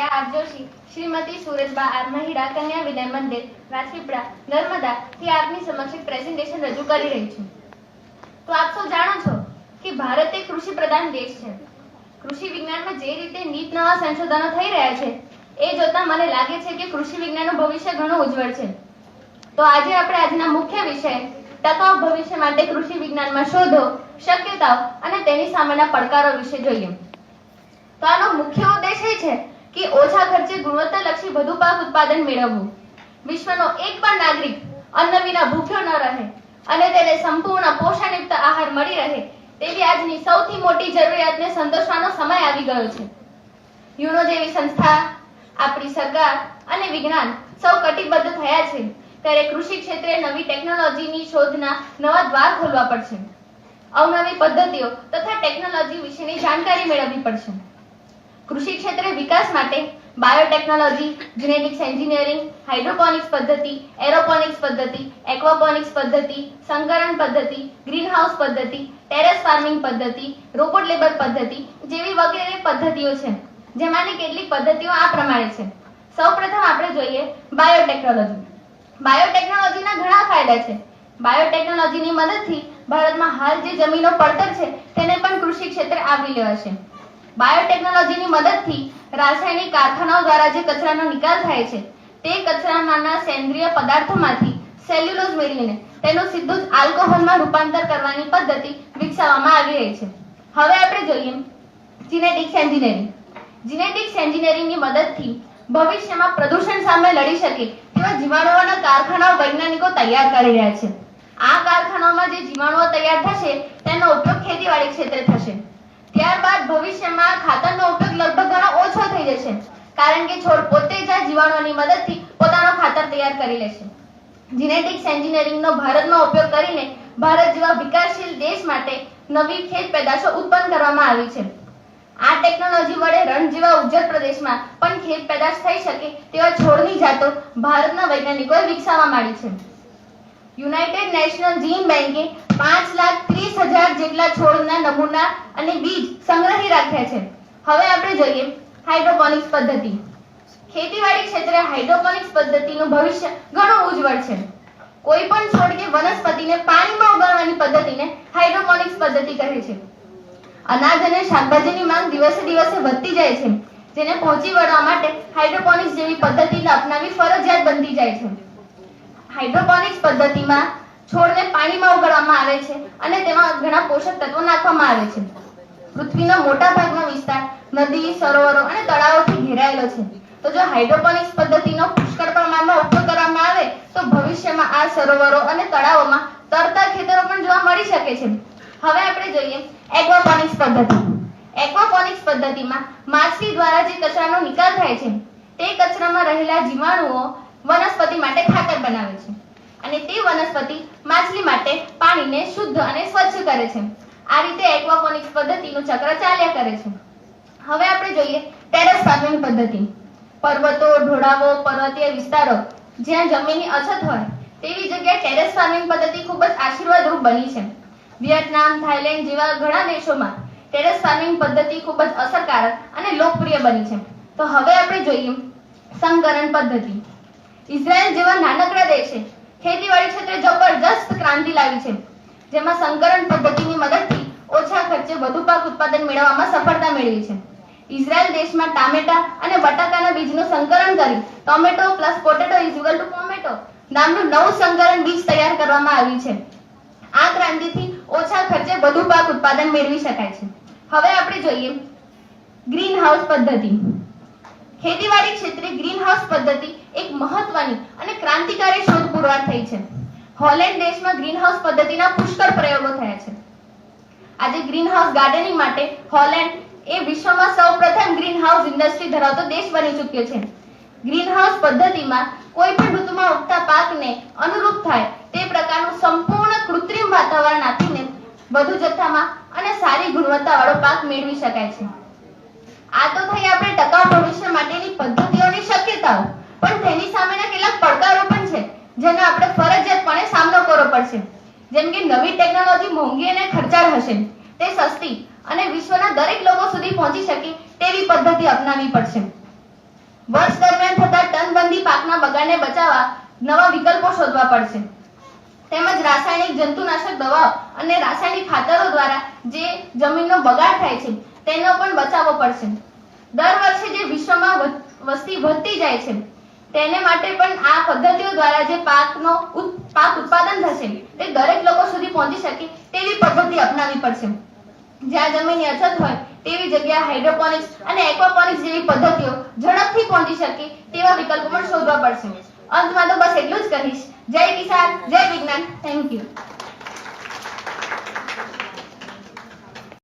R Joshi Shrimati Sureshba R Mahida, Kanya Vinay મંદિર રાજપીપળા નર્મદા થી આપની સમક્ષ પ્રેઝન્ટેશન રજૂ કરી રહી છું. તો આપ સૌ જાણો છો કે ભારત એક કૃષિ પ્રધાન દેશ છે. કૃષિ વિજ્ઞાનમાં જે રીતે નીત નવા સંશોધનો થઈ રહ્યા છે, એ જોતા મને લાગે છે કે કૃષિ વિજ્ઞાનનું ભવિષ્ય ઘણું ઉજ્જવળ છે. તો આજે આપણે આજના મુખ્ય વિષય, ટકાઉ ભવિષ્ય માટે કૃષિ વિજ્ઞાનમાં શોધો, શક્યતાઓ અને તેની સામેના પડકારો વિશે જોઈએ. તો આનો મુખ્ય ઉદ્દેશ એ છે કે ઓછા ખર્ચે ગુણવત્તાલક્ષી વધુ પાક ઉત્પાદન મેળવવું. વિશ્વનો એક પણ નાગરિક અન્ન વિના ભૂખ્યો ન રહે અને તેને સંપૂર્ણ પોષણયુક્ત આહાર મળી રહે તેવી આજની સૌથી મોટી જરૂરિયાતને સંતોષવાનો સમય આવી ગયો છે. યુનો જેવી સંસ્થા, આપણી સરકાર અને વિજ્ઞાન સૌ કટિબદ્ધ થયા છે. ત્યારે કૃષિ ક્ષેત્રે નવી ટેકનોલોજીની શોધના નવા દ્વાર ખોલવા પડશે. અવનવી પદ્ધતિઓ તથા ટેકનોલોજી વિશેની જાણકારી મેળવવી પડશે. કૃષિ ક્ષેત્રે વિકાસ માટે બાયોટેકનોલોજી જેનેટિક્સ એન્જિનિયરિંગ હાઇડ્રોપોનિક્સ પદ્ધતિ એરોપોનિક્સ પદ્ધતિ એક્વાપોનિક્સ પદ્ધતિ, સંકરણ પદ્ધતિ ગ્રીનહાઉસ પદ્ધતિ ટેરેસ ફાર્મિંગ પદ્ધતિ રોબોટ લેબર પદ્ધતિ જેવી વગેરે પદ્ધતિઓ છે. જેમાંની કેટલીક પદ્ધતિઓ આ પ્રમાણે છે. સૌપ્રથમ આપણે જોઈએ બાયોટેકનોલોજી બાયોટેકનોલોજીના ઘણા ફાયદા છે. બાયોટેકનોલોજીની મદદથી ભારતમાં હાલ જે જમીનો પડતર છે, તેને પણ કૃષિ ક્ષેત્રે આવરી લેવાશે. બાયોટેકનોલોજીની મદદથી રાસાયણિક કારખાનાઓ દ્વારા જે કચરાનો નિકાલ થાય છે, તે કચરામાંના સેન્દ્રિય પદાર્થોમાંથી સેલ્યુલોઝ મેળવીને તેનું સીધું જ આલ્કોહોલમાં રૂપાંતર કરવાની પદ્ધતિ વિકસાવવામાં આવી રહી છે. હવે આપણે જોઈએ જીનેટિક્સ એન્જિનિયરિંગ. જીનેટિક્સ એન્જિનિયરિંગની મદદથી ભવિષ્યમાં પ્રદૂષણ સામે લડી શકે તેવા જીવાણુઓના કારખાનાઓ વૈજ્ઞાનિકો તૈયાર કરી રહ્યા છે. આ કારખાનાઓમાં જે જીવાણુઓ તૈયાર થશે, તેનો ઉપયોગ ખેતીવાડી ક્ષેત્રે થશે. ત્યારબાદ ભવિષ્યમાં કારણ કે છોડ પોતે જ આ જીવાણુઓની મદદથી પોતાનો ખાતર તૈયાર કરી લેશે જીનેટિક્સ એન્જિનિયરિંગનો ભારતમાં ઉપયોગ કરીને ભારત જેવા વિકાસશીલ દેશ માટે નવી ખેત પેદાશો ઉત્પન્ન કરવામાં આવી છે. આ ટેકનોલોજી વડે રણ જેવા ઉજ્જર પ્રદેશમાં પણ ખેત પેદાશ થઈ શકે તેવા છોડની જાતો ભારતના વૈજ્ઞાનિકોએ વિકસાવવા માંડી છે. યુનાઇટેડ નેશનલ જીન બેન્કે પાંચ લાખ ત્રીસ હજાર જેટલા છોડના નમૂના અને બીજ સંગ્રહી રાખ્યા છે. હવે આપણે જોઈએ હાઇડ્રોપોનિક્સ પદ્ધતિ. ખેતીવાડી ક્ષેત્રે હાઇડ્રોપોનિક્સ પદ્ધતિનું ભવિષ્ય ઘણું ઉજ્જવળ છે. કોઈ પણ છોડ કે વનસ્પતિને પાણીમાં ઉગાડવાની પદ્ધતિને હાઇડ્રોપોનિક્સ પદ્ધતિ કહે છે. અનાજ અને શાકભાજીની માંગ દિવસે દિવસે વધતી જાય છે, જેને પહોંચી વળવા માટે હાઇડ્રોપોનિક્સ જેવી પદ્ધતિને અપનાવી ફરજિયાત બનતી જાય છે. હાઇડ્રોપોનિક્સ પદ્ધતિમાં છોડને પાણીમાં ઉગાડવામાં આવે છે અને તેમાં ઘણા પોષક તત્વો નાખવામાં આવે છે. પૃથ્વીનો મોટા ભાગનો વિસ્તાર નદી, સરોવરો અને તળાવોથી ઘેરાયેલો છે. તો જો હાઇડ્રોપોનિક્સ પદ્ધતિનો પુષ્કળ પ્રમાણમાં ઉપયોગ કરવામાં આવે, તો ભવિષ્યમાં આ સરોવરો અને તળાવોમાં તરતા ખેતરો પણ જોવા મળી શકે છે. હવે આપણે જોઈએ એક્વાપોનિક્સ પદ્ધતિ. એક્વાપોનિક્સ પદ્ધતિમાં માછલી દ્વારા જે કચરાનો નિકાલ થાય છે, તે કચરામાં રહેલા જીવાણુઓ વનસ્પતિ માટે ખાતર બનાવે છે અને તે વનસ્પતિ માછલી માટે પાણીને શુદ્ધ અને સ્વચ્છ કરે છે. આ રીતે એક્વાપોનિક્સ પદ્ધતિનું ચક્ર ચાલ્યા કરે છે. હવે આપણે જોઈએ ટેરેસ ફાર્મિંગ પદ્ધતિ. પર્વતો, ઢોળાવો, પર્વતીય વિસ્તારો જ્યાં જમીનની અછત હોય તેવી જગ્યાએ ટેરેસ ફાર્મિંગ પદ્ધતિ ખૂબ જ આશીર્વાદરૂપ બની છે. વિયેતનામ, થાઇલેન્ડ જેવા ઘણા દેશોમાં ટેરેસ ફાર્મિંગ પદ્ધતિ ખૂબ જ અસરકારક અને લોકપ્રિય બની છે. તો હવે આપણે જોઈએ સંકરણ પદ્ધતિ. ઇઝરાયલ જેવા નાનકડા દેશે ખેતીવાડી ક્ષેત્રે જબરજસ્ત ક્રાંતિ લાવી છે. જેમાં સંકરણ પદ્ધતિની મદદથી ઓછા ખર્ચે વધુ પાક ઉત્પાદન મેળવવામાં સફળતા મેળવી છે. ઇઝરાયલ દેશમાં ટામેટા અને બટાકાના બીજનું સંકરણ કરી tomato plus potato is equal to tomato નામનું નવું સંકલન બીજ તૈયાર કરવામાં આવ્યું છે. આ ક્રાંતિથી ઓછા ખર્ચે વધુ પાક ઉત્પાદન મેળવી શકાય છે. હવે આપણે જોઈએ ગ્રીન હાઉસ પદ્ધતિ. ખેતીવાડી ક્ષેત્રે ગ્રીન હાઉસ પદ્ધતિ એક મહત્વની અને ક્રાંતિકારી શોધ પુરવાર થઈ છે. હોલેન્ડ દેશમાં ગ્રીન હાઉસ પદ્ધતિના પુષ્કળ પ્રયોગો થયા છે. આજે ગ્રીન હાઉસ ગાર્ડનિંગ માટે હોલેન્ડ એ વિશ્વમાં સૌપ્રથમ ગ્રીન હાઉસ ઇન્ડસ્ટ્રી ધરાવતો દેશ બની ચૂક્યો છે. ગ્રીન હાઉસ પદ્ધતિમાં કોઈ પણ ઋતુમાં ઉગતા પાકને અનુરૂપ થાય તે પ્રકારનું સંપૂર્ણ કૃત્રિમ વાતાવરણ આપીને વધુ જથ્થામાં અને સારી ગુણવત્તાવાળો પાક મેળવી શકાય છે. આ તો થઈ આપણે ટકાઉ ભવિષ્ય માટેની પદ્ધતિઓની શક્યતાઓ, પણ તેની સામેના કેટલાક પડકારો પણ છે, જેનો આપણે ફરજિયાતપણે સામનો કરવો પડશે. જેમ કે નવી ટેકનોલોજી મોંઘી અને ખર્ચાળ હશે. તે સસ્તી અને વિશ્વના દરેક લોકો સુધી પહોંચી શકે તેવી પદ્ધતિ અપનાવવી પડશે. વર્ષ દરમિયાન થતા ટનબંધી પાકના બગાડને બચાવવા નવા વિકલ્પો શોધવા પડશે. તેમજ રાસાયણિક જંતુનાશક દવાઓ અને રાસાયણિક ખાતરો દ્વારા જે જમીનનો બગાડ થાય છે, તેનો પણ બચાવવો પડશે. દર વર્ષે જે વિશ્વમાં વસ્તી વધતી જાય છે, તેને માટે પણ આ પદ્ધતિઓ દ્વારા જે પાકનો ઉત- પાક ઉત્પાદન થશે તે દરેક લોકો સુધી પહોંચી શકે તેવી પદ્ધતિ અપનાવવી પડશે. જ્યાં જમીનની અછત હોય તેવી જગ્યા હાઇડ્રોપોનિક્સ અને એક્વાપોનિક્સ જેવી પદ્ધતિઓ ઝડપથી પહોંચી શકે તેવા વિકલ્પો પણ શોધવા પડશે. અંતમાં તો બસ એટલું જ કહીશ. જય કિસાન, જય વિજ્ઞાન. Thank you